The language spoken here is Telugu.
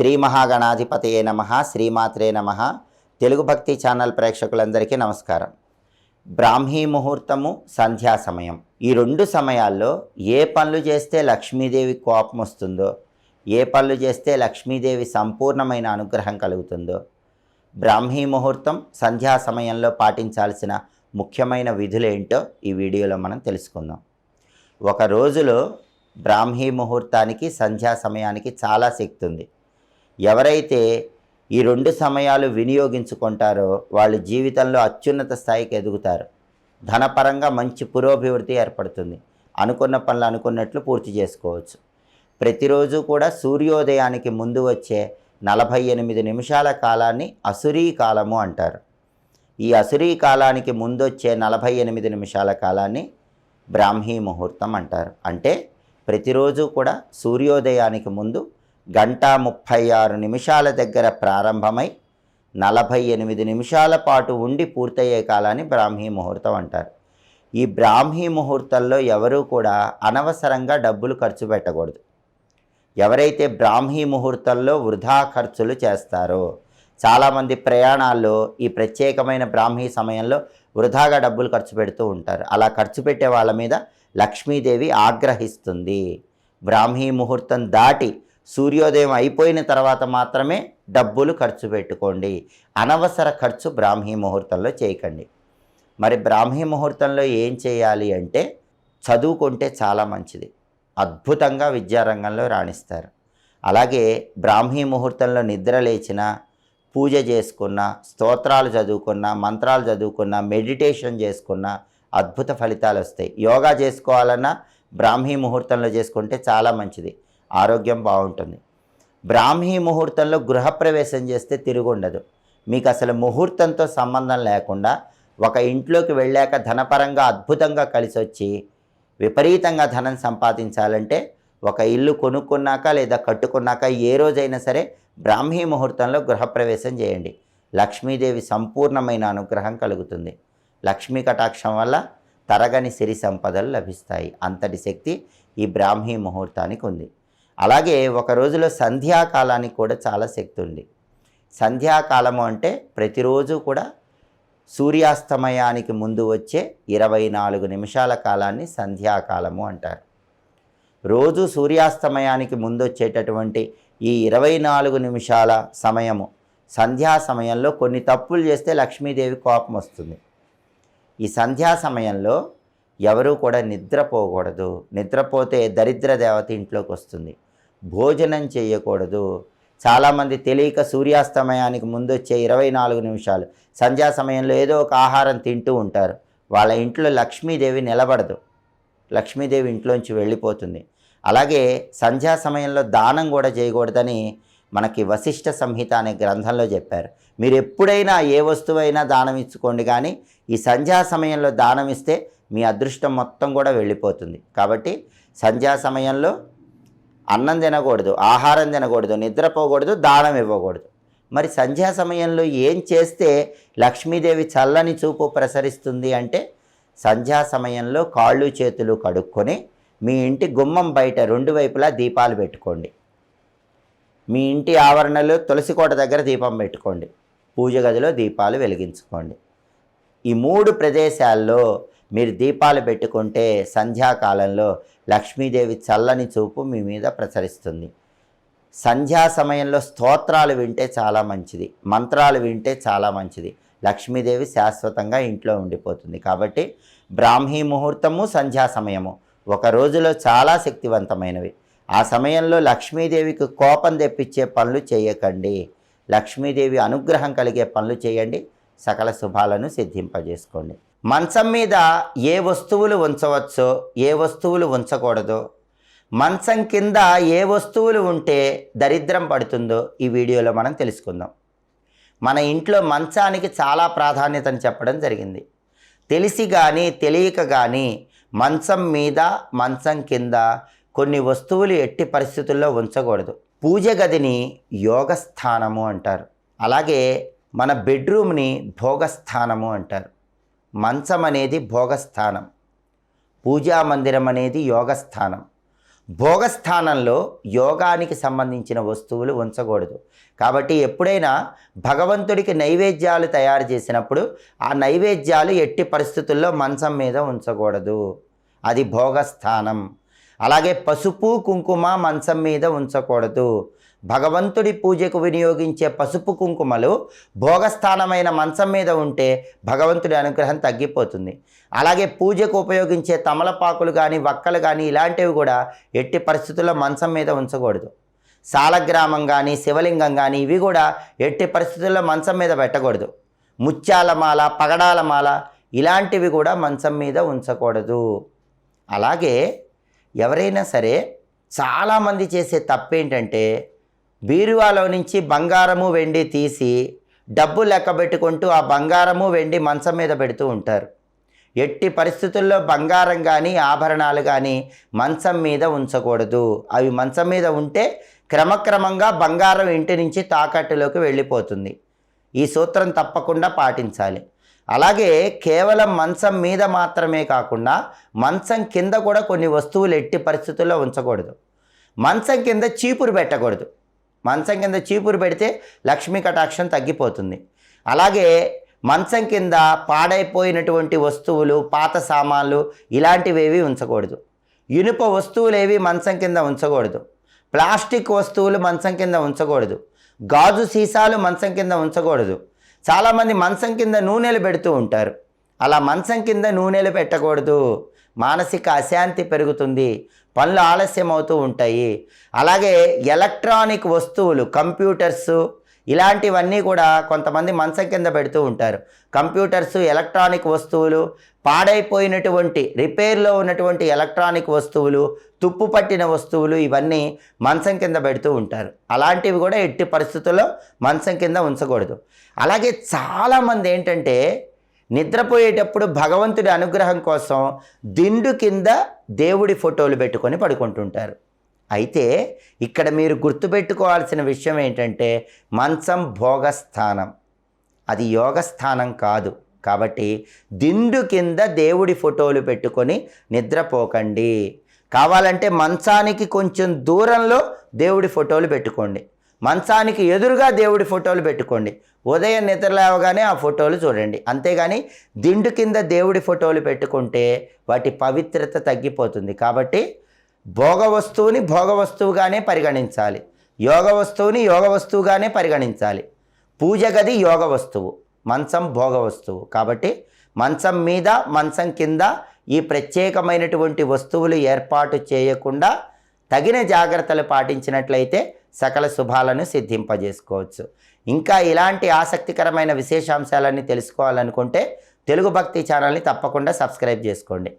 శ్రీ మహాగణాధిపతయే నమ శ్రీమాత్రే నమ. తెలుగు భక్తి ఛానల్ ప్రేక్షకులందరికీ నమస్కారం. బ్రాహ్మీ ముహూర్తము సంధ్యా సమయం. ఈ రెండు సమయాల్లో ఏ పనులు చేస్తే లక్ష్మీదేవి కోపం వస్తుందో ఏ పనులు చేస్తే లక్ష్మీదేవి సంపూర్ణమైన అనుగ్రహం కలుగుతుందో బ్రాహ్మీ ముహూర్తం సంధ్యా సమయంలో పాటించాల్సిన ముఖ్యమైన విధులేంటో ఈ వీడియోలో మనం తెలుసుకుందాం. ఒక రోజులో బ్రాహ్మీ ముహూర్తానికి సంధ్యా సమయానికి చాలా శక్తి ఉంది. ఎవరైతే ఈ రెండు సమయాలు వినియోగించుకుంటారో వాళ్ళు జీవితంలో అత్యున్నత స్థాయికి ఎదుగుతారు. ధనపరంగా మంచి పురోభివృద్ధి ఏర్పడుతుంది. అనుకున్న పనులు అనుకున్నట్లు పూర్తి చేసుకోవచ్చు. ప్రతిరోజు కూడా సూర్యోదయానికి ముందు వచ్చే నలభై ఎనిమిది నిమిషాల కాలాన్ని అసురీ కాలము అంటారు. ఈ అసురీ కాలానికి ముందు వచ్చే నలభై ఎనిమిది నిమిషాల కాలాన్ని బ్రాహ్మీ ముహూర్తం అంటారు. అంటే ప్రతిరోజు కూడా సూర్యోదయానికి ముందు గంట ముప్పై ఆరు నిమిషాల దగ్గర ప్రారంభమై నలభై ఎనిమిది నిమిషాల పాటు ఉండి పూర్తయ్యే కాలాన్ని బ్రాహ్మీ ముహూర్తం అంటారు. ఈ బ్రాహ్మీ ముహూర్తంలో ఎవరూ కూడా అనవసరంగా డబ్బులు ఖర్చు పెట్టకూడదు. ఎవరైతే బ్రాహ్మీ ముహూర్తంలో వృధా ఖర్చులు చేస్తారో చాలామంది ప్రయాణాల్లో ఈ ప్రత్యేకమైన బ్రాహ్మీ సమయంలో వృధాగా డబ్బులు ఖర్చు పెడుతూ ఉంటారు. అలా ఖర్చు పెట్టే వాళ్ళ మీద లక్ష్మీదేవి ఆగ్రహిస్తుంది. బ్రాహ్మీ ముహూర్తం దాటి సూర్యోదయం అయిపోయిన తర్వాత మాత్రమే డబ్బులు ఖర్చు పెట్టుకోండి. అనవసర ఖర్చు బ్రాహ్మీ ముహూర్తంలో చేయకండి. మరి బ్రాహ్మీ ముహూర్తంలో ఏం చేయాలి అంటే చదువుకుంటే చాలా మంచిది. అద్భుతంగా విద్యారంగంలో రాణిస్తారు. అలాగే బ్రాహ్మీ ముహూర్తంలో నిద్ర లేచిన పూజ చేసుకున్న స్తోత్రాలు చదువుకున్న మంత్రాలు చదువుకున్న మెడిటేషన్ చేసుకున్న అద్భుత ఫలితాలు వస్తాయి. యోగా చేసుకోవాలన్నా బ్రాహ్మీ ముహూర్తంలో చేసుకుంటే చాలా మంచిది. ఆరోగ్యం బాగుంటుంది. బ్రాహ్మీ ముహూర్తంలో గృహప్రవేశం చేస్తే తిరుగుండదు. మీకు అసలు ముహూర్తంతో సంబంధం లేకుండా ఒక ఇంట్లోకి వెళ్ళాక ధనపరంగా అద్భుతంగా కలిసి వచ్చి విపరీతంగా ధనం సంపాదించాలంటే ఒక ఇల్లు కొనుక్కున్నాక లేదా కట్టుకున్నాక ఏ రోజైనా సరే బ్రాహ్మీ ముహూర్తంలో గృహప్రవేశం చేయండి. లక్ష్మీదేవి సంపూర్ణమైన అనుగ్రహం కలుగుతుంది. లక్ష్మీ కటాక్షం వల్ల తరగని సిరి సంపదలు లభిస్తాయి. అంతటి శక్తి ఈ బ్రాహ్మీ ముహూర్తానికి ఉంది. అలాగే ఒక రోజులో సంధ్యాకాలానికి కూడా చాలా శక్తి ఉంది. సంధ్యాకాలము అంటే ప్రతిరోజు కూడా సూర్యాస్తమయానికి ముందు వచ్చే ఇరవై నాలుగు నిమిషాల కాలాన్ని సంధ్యాకాలము అంటారు. రోజు సూర్యాస్తమయానికి ముందు వచ్చేటటువంటి ఈ ఇరవై నాలుగు నిమిషాల సమయము సంధ్యా సమయంలో కొన్ని తప్పులు చేస్తే లక్ష్మీదేవి కోపం వస్తుంది. ఈ సంధ్యా సమయంలో ఎవరూ కూడా నిద్రపోకూడదు నిద్రపోతే దరిద్ర దేవత ఇంట్లోకి వస్తుంది. భోజనం చేయకూడదు. చాలామంది తెలియక సూర్యాస్తమయానికి ముందు వచ్చే ఇరవై నాలుగు నిమిషాలు సంధ్యా సమయంలో ఏదో ఒక ఆహారం తింటూ ఉంటారు. వాళ్ళ ఇంట్లో లక్ష్మీదేవి నిలబడదు. లక్ష్మీదేవి ఇంట్లోంచి వెళ్ళిపోతుంది. అలాగే సంధ్యా సమయంలో దానం కూడా చేయకూడదని మనకి వశిష్ఠ సంహిత అనే గ్రంథంలో చెప్పారు. మీరు ఎప్పుడైనా ఏ వస్తువైనా దానం ఇచ్చుకోండి కానీ ఈ సంధ్యా సమయంలో దానం ఇస్తే మీ అదృష్టం మొత్తం కూడా వెళ్ళిపోతుంది. కాబట్టి సంధ్యా సమయంలో అన్నం తినకూడదు ఆహారం తినకూడదు నిద్రపోకూడదు దానం ఇవ్వకూడదు. మరి సంధ్యా సమయంలో ఏం చేస్తే లక్ష్మీదేవి చల్లని చూపు ప్రసరిస్తుంది అంటే సంధ్యా సమయంలో కాళ్ళు చేతులు కడుక్కొని మీ ఇంటి గుమ్మం బయట రెండు వైపులా దీపాలు పెట్టుకోండి. మీ ఇంటి ఆవరణలో తులసి కోట దగ్గర దీపం పెట్టుకోండి. పూజ గదిలో దీపాలు వెలిగించుకోండి. ఈ మూడు ప్రదేశాల్లో మీరు దీపాలు పెట్టుకుంటే సంధ్యాకాలంలో లక్ష్మీదేవి చల్లని చూపు మీ మీద ప్రసరిస్తుంది. సంధ్యా సమయంలో స్తోత్రాలు వింటే చాలా మంచిది. మంత్రాలు వింటే చాలా మంచిది. లక్ష్మీదేవి శాశ్వతంగా ఇంట్లో ఉండిపోతుంది కాబట్టి బ్రాహ్మీ ముహూర్తము సంధ్యా సమయము. ఒక రోజులో చాలా శక్తివంతమైనవి. ఆ సమయంలో లక్ష్మీదేవికి కోపం తెప్పించే పనులు చేయకండి. లక్ష్మీదేవి అనుగ్రహం కలిగే పనులు చేయండి. సకల శుభాలను సిద్ధింపజేసుకోండి. మంచం మీద ఏ వస్తువులు ఉంచవచ్చో ఏ వస్తువులు ఉంచకూడదో మంచం కింద ఏ వస్తువులు ఉంటే దరిద్రం పడుతుందో ఈ వీడియోలో మనం తెలుసుకుందాం. మన ఇంట్లో మంచానికి చాలా ప్రాధాన్యతను చెప్పడం జరిగింది. తెలిసి కానీ తెలియక కానీ మంచం మీద మంచం కింద కొన్ని వస్తువులు ఎట్టి పరిస్థితుల్లో ఉంచకూడదు. పూజ గదిని యోగస్థానము అంటారు. అలాగే మన బెడ్రూమ్ని భోగస్థానము అంటారు. మంచం అనేది భోగస్థానం. పూజా మందిరం అనేది యోగస్థానం. భోగస్థానంలో యోగానికి సంబంధించిన వస్తువులు ఉంచకూడదు. కాబట్టి ఎప్పుడైనా భగవంతుడికి నైవేద్యాలు తయారు చేసినప్పుడు ఆ నైవేద్యాలు ఎట్టి పరిస్థితుల్లో మంచం మీద ఉంచకూడదు. అది భోగస్థానం. అలాగే పసుపు కుంకుమ మంచం మీద ఉంచకూడదు. భగవంతుడి పూజకు వినియోగించే పసుపు కుంకుమలు భోగస్థానమైన మంచం మీద ఉంటే భగవంతుడి అనుగ్రహం తగ్గిపోతుంది. అలాగే పూజకు ఉపయోగించే తమలపాకులు కానీ వక్కలు కానీ ఇలాంటివి కూడా ఎట్టి పరిస్థితుల్లో మంచం మీద ఉంచకూడదు. సాలగ్రామం కానీ శివలింగం కానీ ఇవి కూడా ఎట్టి పరిస్థితుల్లో మంచం మీద పెట్టకూడదు. ముత్యాల మాల పగడాల మాల ఇలాంటివి కూడా మంచం మీద ఉంచకూడదు. అలాగే ఎవరైనా సరే చాలామంది చేసే తప్పేంటంటే బీరువాలో నుంచి బంగారము వెండి తీసి డబ్బు లెక్క పెట్టుకుంటూ ఆ బంగారము వెండి మంచం మీద పెడుతూ ఉంటారు. ఎట్టి పరిస్థితుల్లో బంగారం కానీ ఆభరణాలు కానీ మంచం మీద ఉంచకూడదు. అవి మంచం మీద ఉంటే క్రమక్రమంగా బంగారం ఇంటి నుంచి తాకట్టులోకి వెళ్ళిపోతుంది. ఈ సూత్రం తప్పకుండా పాటించాలి. అలాగే కేవలం మంచం మీద మాత్రమే కాకుండా మంచం కింద కూడా కొన్ని వస్తువులు ఎట్టి పరిస్థితుల్లో ఉంచకూడదు. మంచం కింద చీపురు పెట్టకూడదు. మంచం కింద చీపురు పెడితే లక్ష్మీ కటాక్షం తగ్గిపోతుంది. అలాగే మంచం కింద పాడైపోయినటువంటి వస్తువులు పాత సామాన్లు ఇలాంటివేవి ఉంచకూడదు. ఇనుప వస్తువులు ఏవి మంచం కింద ఉంచకూడదు. ప్లాస్టిక్ వస్తువులు మంచం కింద ఉంచకూడదు. గాజు సీసాలు మంచం కింద ఉంచకూడదు. చాలామంది మంచం కింద నూనెలు పెడుతూ ఉంటారు. అలా మంచం కింద నూనెలు పెట్టకూడదు. మానసిక అశాంతి పెరుగుతుంది. పనులు ఆలస్యం అవుతూ ఉంటాయి. అలాగే ఎలక్ట్రానిక్ వస్తువులు కంప్యూటర్స్ ఇలాంటివన్నీ కూడా కొంతమంది మంచం కింద పెడుతూ ఉంటారు. కంప్యూటర్స్ ఎలక్ట్రానిక్ వస్తువులు పాడైపోయినటువంటి రిపేర్లో ఉన్నటువంటి ఎలక్ట్రానిక్ వస్తువులు తుప్పు పట్టిన వస్తువులు ఇవన్నీ మంచం కింద పెడుతూ ఉంటారు. అలాంటివి కూడా ఎట్టి పరిస్థితుల్లో మంచం కింద ఉంచకూడదు. అలాగే చాలామంది ఏంటంటే నిద్రపోయేటప్పుడు భగవంతుడి అనుగ్రహం కోసం దిండు కింద దేవుడి ఫోటోలు పెట్టుకొని పడుకుంటుంటారు. అయితే ఇక్కడ మీరు గుర్తుపెట్టుకోవాల్సిన విషయం ఏంటంటే మంచం భోగస్థానం. అది యోగస్థానం కాదు. కాబట్టి దిండు కింద దేవుడి ఫోటోలు పెట్టుకొని నిద్రపోకండి. కావాలంటే మంచానికి కొంచెం దూరంలో దేవుడి ఫోటోలు పెట్టుకోండి. మంచానికి ఎదురుగా దేవుడి ఫోటోలు పెట్టుకోండి. ఉదయం నిద్ర లేవగానే ఆ ఫోటోలు చూడండి. అంతేగాని దిండు కింద దేవుడి ఫోటోలు పెట్టుకుంటే వాటి పవిత్రత తగ్గిపోతుంది. కాబట్టి భోగ వస్తువుని భోగ వస్తువుగానే పరిగణించాలి. యోగ వస్తువుని యోగ వస్తువుగానే పరిగణించాలి. పూజ గది యోగ వస్తువు మంచం భోగ వస్తువు కాబట్టి మంచం మీద మంచం కింద ఈ ప్రత్యేకమైనటువంటి వస్తువులు ఏర్పాటు చేయకుండా తగిన జాగ్రత్తలు పాటించినట్లయితే సకల శుభాలను సిద్ధింపజేసుకోవచ్చు. ఇంకా ఇలాంటి ఆసక్తికరమైన విశేషాంశాలన్నీ తెలుసుకోవాలనుకుంటే తెలుగు భక్తి ఛానల్ని తప్పకుండా సబ్స్క్రైబ్ చేసుకోండి.